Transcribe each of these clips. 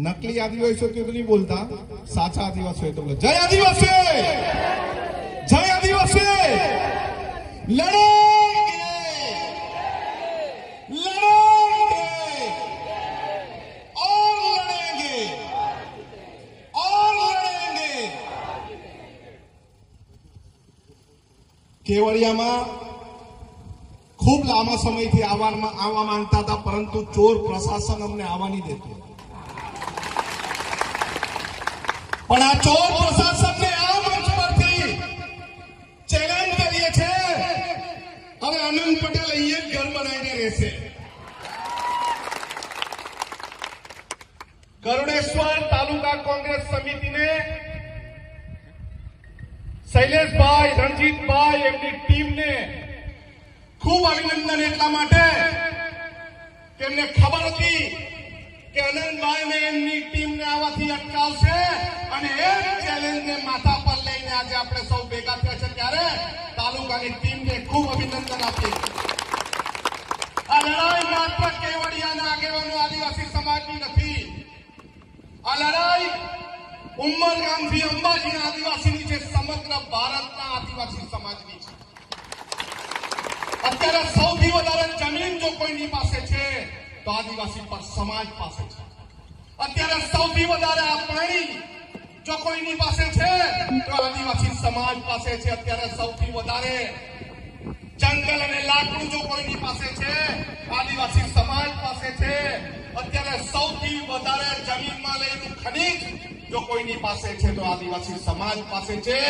નકલી આદિવાસીઓ કે નહીં બોલતા સાચા આદિવાસીઓ તો બોલે જય આદિવાસી જય આદિવાસી લડાઈ લડાઈ ઓર કેવડિયામાં ખૂબ લાંબા સમયથી આવવામાં આવવા માંગતા હતા પરંતુ ચોર પ્રશાસન અમને આવવા નહીં દેતું પણ આ ચોર પ્રશાસકને આ મંચ પરથી ચેલેન્જ કરીએ છે હવે આનંદ પટેલ અહીંયા જ ઘર બનાવીને રહેશે. કરુણેશ્વર તાલુકા કોંગ્રેસ સમિતિને શૈલેષભાઈ, રણજીતભાઈ એમની ટીમને ખૂબ અભિનંદન એટલા માટે તેમને ખબર હતી કે અનંતભાઈને એમની ટીમને આવાથી અટકાવશે અને એ ચેલેન્જને માથા પર લઈને આજે આપણે સૌ ભેગા થયા છે ત્યારે તાલુકાની ટીમને ખૂબ અભિનંદન આપીએ આ લડાઈ માત્ર કેવડિયાના આગેવાનો આદિવાસી સમાજની નથી. આ લડાઈ ઉમરગામથી અંબાજીના આદિવાસીની છે, સમગ્ર ભારતના આદિવાસી સમાજની છે. અત્યારે સૌથી વધારે જમીન જો કોઈની પાસે છે. તો આદિવાસી પર સમાજ પાસે છે. અત્યારે સૌથી વધારે આ જો કોઈની પાસે છે, તો આદિવાસી સમાજ પાસે છે. અત્યારે સૌથી વધારે જંગલ અને લાકડું જો કોઈની પાસે છે, આદિવાસી સમાજ પાસે છે. અત્યારે સૌથી વધારે જમીનમાં લઈને ખનીજ જો કોઈની પાસે છે, તો આદિવાસી સમાજ પાસે છે.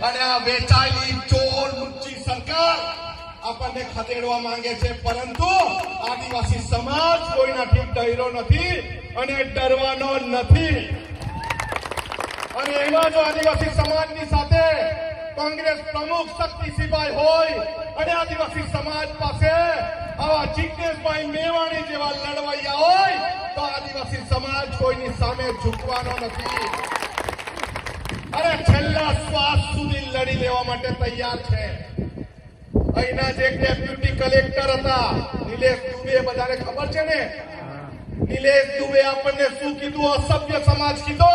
અને આ વેચાયેલી ચોર લુચ્ચી સરકાર આપણને ખદેડવા માંગે છે, પરંતુ આદિવાસી સમાજ કોઈનાથી ડર્યો નથી અને ડરવાનો નથી. અને એમાં જો આદિવાસી સમાજની સાથે કોંગ્રેસ પ્રમુખ શક્તિસિંહભાઈ હોય અને આદિવાસી સમાજ પાસે આવા જીગ્નેશભાઈ મેવાણી જેવા લડવૈયા હોય, તો આદિવાસી સમાજ કોઈની સામે ઝૂકવાનો નથી. અરે છેલ્લા શ્વાસ સુધી લડી લેવા માટે તૈયાર છે. અહીંના જે ડેપ્યુટી કલેક્ટર હતા, નિલેશ દુબે બધાને ખબર છે ને? નિલેશ દુબે આપણને શું કીધું? અસભ્ય સમાજ કીધો.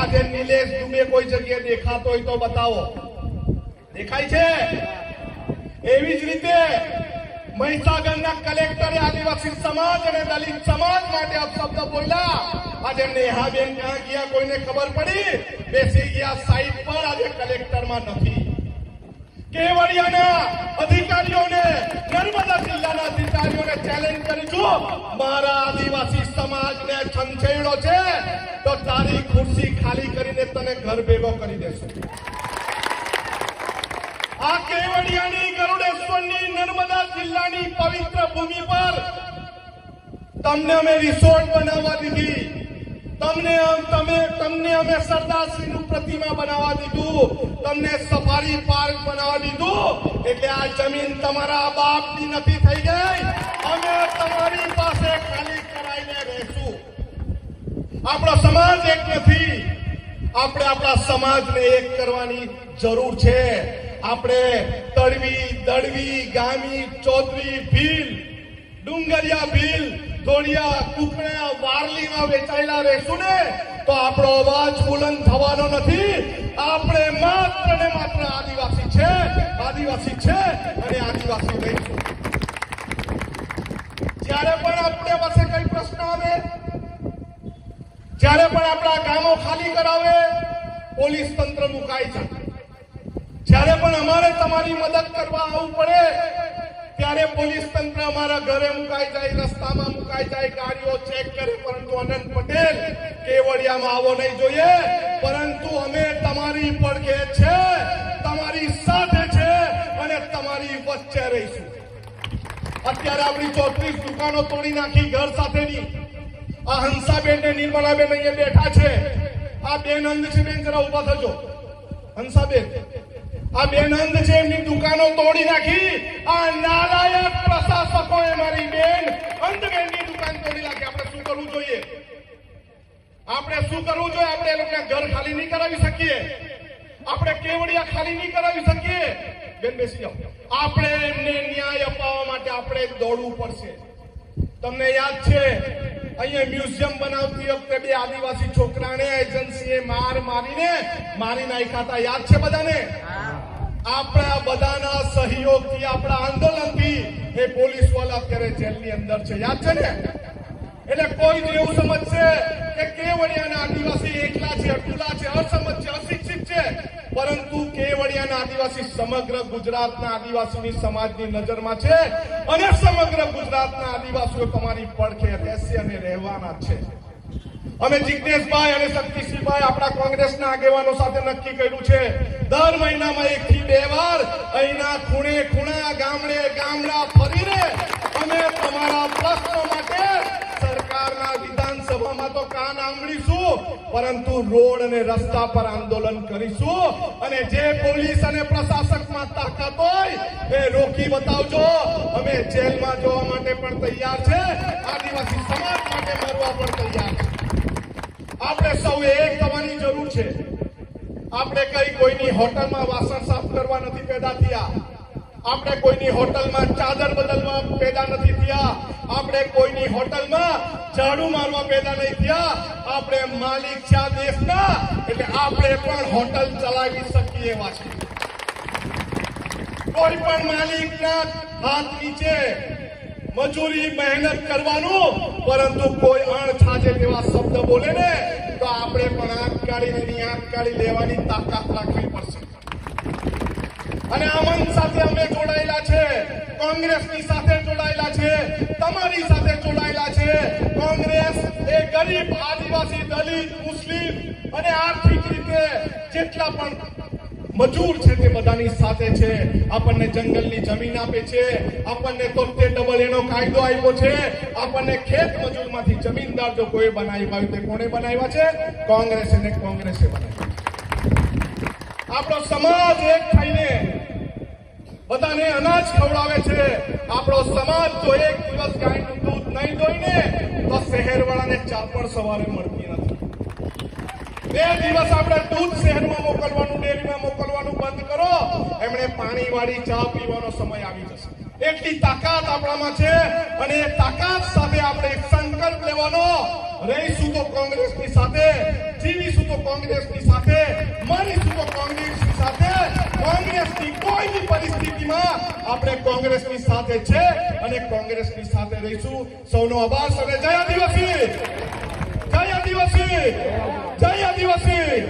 આજે નિલેશ દુબે કોઈ જગ્યાએ દેખાતો હોય તો બતાવો. દેખાય છે? એવી જ રીતે મહીસાગરના કલેક્ટરે આદિવાસી સમાજ અને દલિત સમાજ માટે અપશબ્દ બોલ્યા. આજે નેહાબેન ક્યાં ગયા કોઈને ખબર પડી? બેસી ગયા સાઈડ પર. આજે કલેક્ટરમાં નથી. કેવડિયાના અધિકારીઓને, નર્મદા જિલ્લાના અધિકારીઓને ચેલેન્જ કરીશું મારા આદિવાસી સમાજને છંછેડો છે, તો તારી ખુરશી ખાલી કરીને તને ઘર ભેગો કરી દેશું. આ કેવડિયાની ગરુડેશ્વરની નર્મદા જિલ્લાની પવિત્ર ભૂમિ પર તમને અમે રિસોર્ટ બનાવવા દીધી. તમને તમે, તમને અમે સરદારશ્રીનું પ્રતિમા બનાવવા દીધું. તમને સફારી પાર્ક બનાવવા દીધું. એટલે આ જમીન તમારા બાપની નથી થઈ ગઈ. અમે તમારી પાસે ખાલી કરાવીને રહેશું. આપણો સમાજ એક નથી. આપણે આપણા સમાજને એક કરવાની જરૂર છે. આપણે તળવી, દળવી, ગામી ચૌધરી ભીલ, ડુંગરિયા ભીલ, ધોળિયા કુકડા વારલીમાં વેચાયેલા રહેશું ને. તો આપણો અવાજ બુલંદ થવાનો નથી. આપણે માત્ર ને માત્ર આદિવાસી છે આદિવાસી છે અને આદિવાસી રહીશું જ્યારે પણ આપણે પાસે કઈ પ્રશ્ન આવે, જ્યારે પણ આપણા ગામો ખાલી કરાવે, પોલીસ તંત્ર મુકાઈ જાય જ્યારે પણ અમારે તમારી મદદ કરવા આવવું પડે ત્યારે પોલીસ તંત્ર અમારા ઘરે મુકાઈ જાય, રસ્તામાં મુકાઈ જાય, ગાડીઓ ચેક કરે, પરંતુ અનંત પટેલ કેવડિયામાં આવો નહીં જોઈએ. પરંતુ અમે તમારી પડખે છે, તમારી સાથે છે અને તમારી વચ્ચે રહીશું. અત્યારે આપણી ચોત્રીસ દુકાનો તોડી નાખી ઘર સાથેની. આ હંસાબેન ને નિર્મલાબેન અહીંયા બેઠા છે. આ બેન અંધ છે બેન, જરા ઊભા થજો. હંસાબેન આ બેનંદ છે, એમની દુકાનો તોડી નાખી. આ નાલાયક પ્રશાસકોએ મારી બેન અંધ બેનની દુકાન તોડી નાખી. આપણે શું કરવું જોઈએ? આપણે શું કરવું જોઈએ? આપણે એ લોકોના ઘર ખાલી નહીં કરાવી શકીએ. આપણે કેવડિયા ખાલી નહીં કરાવી શકીએ. બેન બેસી જાઓ. આપણે એમને ન્યાય અપાવવા માટે આપણે દોડવું પડશે. તમને યાદ છે, અહીંયા મ્યુઝિયમ બનાવતી વખતે બે આદિવાસી છોકરાને એજન્સીએ માર મારીને મારી નાખ્યા હતા. યાદ છે બધાને? આપણા બધાના સહયોગથી, આપણા આંદોલનથી એ પોલીસવાળા અત્યારે જેલની અંદર છે. યાદ છે ને? એટલે કોઈ એવું સમજશે કે કેવડિયાના આદિવાસી એકલા છે, અટુલા છે, અસમજ છે, અશિક્ષિત છે. પરંતુ કેવડિયાના આદિવાસી સમગ્ર ગુજરાતના આદિવાસીની સમાજની નજરમાં છે અને સમગ્ર ગુજરાતના આદિવાસીઓ તમારી પડખે રહેશે અને રહેવાના છે. અમે જિજ્ઞેશભાઈ અને શક્તિસિંહભાઈ આપણા કોંગ્રેસના આગેવાનો સાથે નક્કી કર્યું છે. દર મહિનામાં એક થી બે વાર અહીંના ખૂણે ખૂણા, ગામડે ગામડા ફરીને અમે તમારા પ્રશ્નો માટે સરકારના વિધાનસભામાં તો કાન આંબળીશું પરંતુ રોડ અને રસ્તા પર આંદોલન કરીશું અને જે પોલીસ અને પ્રશાસકમાં તાકાત હોય એ રોકી બતાવજો. અમે જેલમાં જવા માટે પણ તૈયાર છે. આદિવાસી સમાજ માટે મરવા પણ સૌએ એક થવાની જરૂર છે. આપણે કઈ કોઈની હોટલમાં વાસણ સાફ કરવા નથી પેદા થયા. આપણે કોઈની હોટલમાં ચાદર બદલવા પેદા નથી થયા. આપણે કોઈની હોટલમાં ઝાડુ મારવા પેદા નહીં થયા. આપણે માલિક છે દેશના. એટલે આપણે પણ હોટલ ચલાવી શકીએ એવા છે કોઈ પણ માલિકના હાથ નીચે મજૂરી મહેનત કરવાનું, પરંતુ કોઈ અણ છાજે તેવા શબ્દ બોલે ને તો આપણે પણ આંખ કાઢીને એની આંખ કાઢી લેવાની તાકાત રાખવી પડશે. અને આમંદ સાથે અમે જોડાયેલા છે. કોંગ્રેસની સાથે જોડાયેલા છે. તમારી સાથે જોડાયેલા છે. કોંગ્રેસ એ ગરીબ આદિવાસી, દલિત, મુસ્લિમ અને આર્થિક રીતે જેટલા પણ મજૂર છે તે બધાની સાથે છે. આપણને જંગલની જમીન આપે છે. આપણને તોતેર ડબલ એનો કાયદો આપ્યો છે. આપણને ખેત મજૂરમાંથી જમીનદાર જો કોઈ બનાવ્યા હોય તે કોણે બનાવ્યા છે? કોંગ્રેસે ને કોંગ્રેસે બનાવ્યા. આપણો સમાજ એક થઈને બધાને અનાજ ખવડાવે છે. આપણો સમાજ જો એક દિવસ ગાયનું દૂધ નહીં દોઈને તો શહેરવાળાને ચા પણ સવારે મળતી બે દિવસ આપણે દૂધ શહેરમાં મોકલવાનું, ડેરીમાં મોકલવાનું બંધ કરો. એમણે પાણીવાળી ચા પીવાનો સમય આવી જશે. એટલી તાકાત આપણામાં છે અને એ તાકાત સાથે આપણે એક સંકલ્પ લેવાનો. રહીશું તો કોંગ્રેસની સાથે, જીવીશું તો કોંગ્રેસની સાથે, મરીશું તો કોંગ્રેસની સાથે. કોંગ્રેસની કોઈ બી પરિસ્થિતિમાં આપણે કોંગ્રેસની સાથે છે અને કોંગ્રેસની સાથે રહીશું. સૌનો આભાર અને જય આદિવાસી! જય આદિવાસી! જય આદિવાસી!